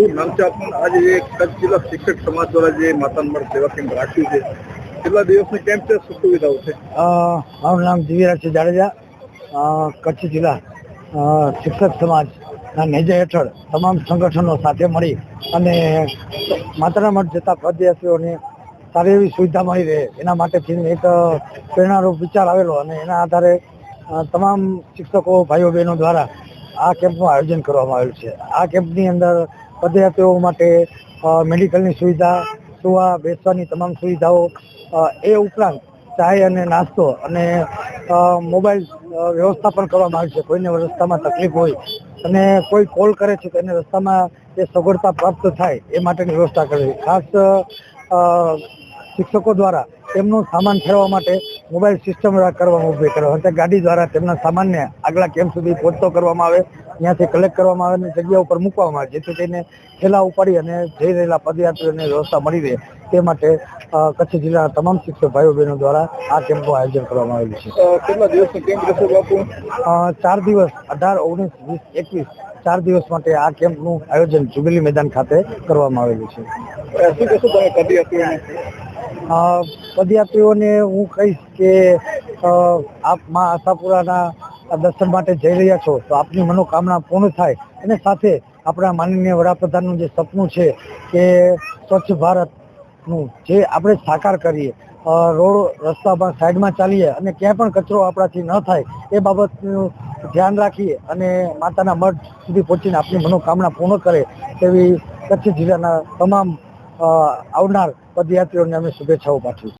શું નામ છે આપનું. આજે કચ્છ જિલ્લા શિક્ષક સમાજ દ્વારા જે માતાનમર સેવા કેન્દ્ર રાખ્યું છે કેટલા દિવસની કેમ્પ છે, શું સુવિધાઓ છે? મારું નામ દિવ્યરાજ જાડેજા. કચ્છ જિલ્લા શિક્ષક સમાજના નેજા હેઠળ તમામ સંગઠનો સાથે મળી અને માતાના મઠ જતા પદયાત્રીઓને સારી એવી સુવિધા મળી રહે. એના માટેથી એક પ્રેરણારૂપ વિચાર આવેલો અને એના આધારે તમામ શિક્ષકો, ભાઈઓ બહેનો દ્વારા આ કેમ્પનું આયોજન કરવામાં આવેલું છે. આ કેમ્પની અંદર પદયાત્રીઓ માટે મેડિકલની સુવિધા, સુવા, બેસવાની તમામ સુવિધાઓ એ ઉપરાંત ચાય અને નાસ્તો અને મોબાઈલ વ્યવસ્થા પણ કરવામાં આવી છે. કોઈને રસ્તામાં તકલીફ હોય અને કોઈ કોલ કરે છે તો રસ્તામાં એ સગવડતા પ્રાપ્ત થાય એ માટેની વ્યવસ્થા કરવી ખાસ શિક્ષકો દ્વારા તેમનો સામાન ફેરવા માટે મોબાઈલ સિસ્ટમ કરવામાં ઊભી કરવા ગાડી દ્વારા તેમના સામાનને આગલા કેમ્પ સુધી પહોંચતો કરવામાં આવે. ત્યાંથી કલેક્ટ કરવામાં આવે અને જગ્યા ઉપર મૂકવામાં આવે જેથી કરીને થેલા ઉપાડી અને જઈ રહેલા પદયાત્રીઓને વ્યવસ્થા મળી રહે. તે માટે કચ્છ જિલ્લાના તમામ શિક્ષક ભાઈઓ બહેનો દ્વારા આ કેમ્પનું આયોજન કરવામાં આવેલું છે. કેટલા દિવસની કેમ્પ રહેશે બાપુ? ચાર દિવસ અઢાર ઓગણીસ વીસ એકવીસ ચાર દિવસ માટે આ કેમ્પનું આયોજન જુબેલી મેદાન ખાતે કરવામાં આવેલું છે. પદયાત્રીઓને? હું કહીશ કે આપ મા આશાપુરાના દર્શન માટે જઈ રહ્યા છો, તો આપની મનોકામના પૂર્ણ થાય. અને સાથે આપણા માનનીય વડાપ્રધાનનું જે સપનું છે કે સ્વચ્છ ભારતનું જે આપણે સાકાર કરીએ રોડ રસ્તામાં સાઈડમાં ચાલીએ અને ક્યાંય પણ કચરો આપણાથી ન થાય, એ બાબતનું ધ્યાન રાખીએ અને માતાના મઠ સુધી પહોંચીને આપની મનોકામના પૂર્ણ કરે તેવી કચ્છ જિલ્લાના તમામ આવનાર પદયાત્રીઓને અમે શુભેચ્છાઓ પાઠવી